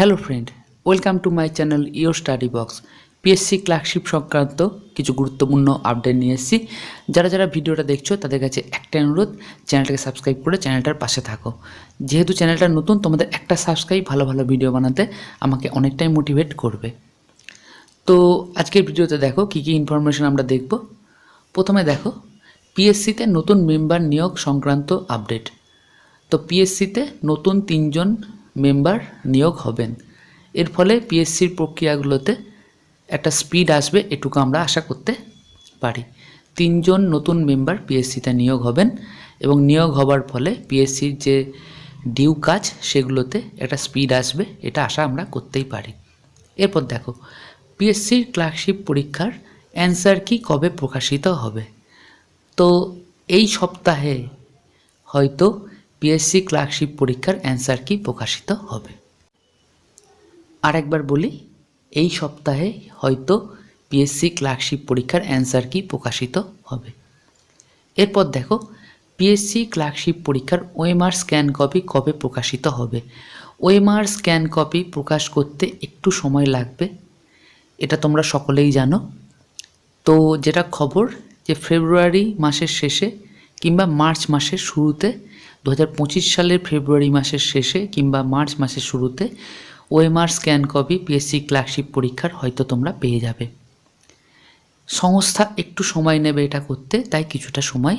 Hello friend welcome to my channel your study box PSC clerkship সংক্রান্ত কিছু গুরুত্বপূর্ণ update নিয়ে এসেছি। যারা যারা ভিডিওটা দেখছ, তাদের কাছে একটা অনুরোধ, চ্যানেলটাকে সাবস্ক্রাইব করে চ্যানেলটার পাশে থাকো। যেহেতু চ্যানেলটা নতুন, তোমাদের একটা সাবস্ক্রাইব ভালো ভালো ভিডিও বানাতে আমাকে অনেকটাই মোটিভেট করবে। তো আজকের ভিডিওতে দেখো কী কী ইনফরমেশন আমরা দেখব। প্রথমে দেখো পিএসসিতে নতুন মেম্বার নিয়োগ সংক্রান্ত আপডেট তো পিএসসিতে নতুন তিনজন মেম্বার নিয়োগ হবেন। এর ফলে পিএসসির প্রক্রিয়াগুলোতে একটা স্পিড আসবে এটুকু আমরা আশা করতে পারি। তিনজন নতুন মেম্বার পিএসসিতে নিয়োগ হবেন এবং নিয়োগ হবার ফলে পিএসসির যে ডিউ কাজ সেগুলোতে একটা স্পিড আসবে এটা আশা আমরা করতেই পারি। এরপর দেখো পিএসসির ক্লার্কশিপ পরীক্ষার অ্যান্সার কি কবে প্রকাশিত হবে? তো এই সপ্তাহে হয়তো পিএসসি ক্লার্কশিপ পরীক্ষার অ্যান্সার কি প্রকাশিত হবে? আরেকবার বলি, এই সপ্তাহে হয়তো পিএসসি ক্লার্কশিপ পরীক্ষার অ্যান্সার কি প্রকাশিত হবে? এরপর দেখো পিএসসি ক্লার্কশিপ পরীক্ষার ওএমআর স্ক্যান কপি কবে প্রকাশিত হবে? ওএমআর স্ক্যান কপি প্রকাশ করতে একটু সময় লাগবে, এটা তোমরা সকলেই জানো। তো যেটা খবর যে ফেব্রুয়ারি মাসের শেষে কিংবা মার্চ মাসের শুরুতে দু হাজার পঁচিশ সালের ফেব্রুয়ারি মাসের শেষে কিংবা মার্চ মাসের শুরুতে OMR scan copy, PSC clerkship পরীক্ষার হয়তো তোমরা পেয়ে যাবে। সংস্থা একটু সময় নেবে এটা করতে, তাই কিছুটা সময়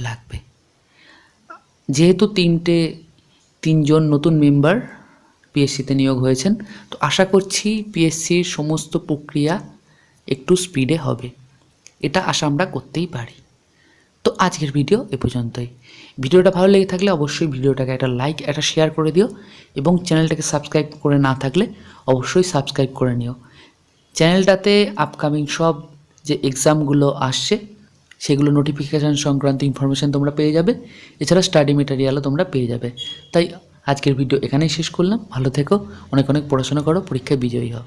লাগবে। যেহেতু তিনটে, তিনজন নতুন মেম্বার পিএসসিতে নিয়োগ হয়েছেন, তো আশা করছি পিএসসির সমস্ত প্রক্রিয়া একটু স্পিডে হবে। এটা আশা আমরা করতেই পারি। তো আজকের ভিডিও এ পর্যন্তই। ভিডিওটা ভালো লেগে থাকলে অবশ্যই ভিডিওটাকে একটা লাইক একটা শেয়ার করে দিও এবং চ্যানেলটাকে সাবস্ক্রাইব করে না থাকলে অবশ্যই সাবস্ক্রাইব করে নিও। চ্যানেলটাতে আপকামিং সব যে এক্সামগুলো আসছে, সেগুলো নোটিফিকেশান সংক্রান্ত ইনফরমেশান তোমরা পেয়ে যাবে। এছাড়া স্টাডি মেটেরিয়ালও তোমরা পেয়ে যাবে। তাই আজকের ভিডিও এখানেই শেষ করলাম। ভালো থেকো, অনেক অনেক পড়াশোনা করো, পরীক্ষায় বিজয়ী হও।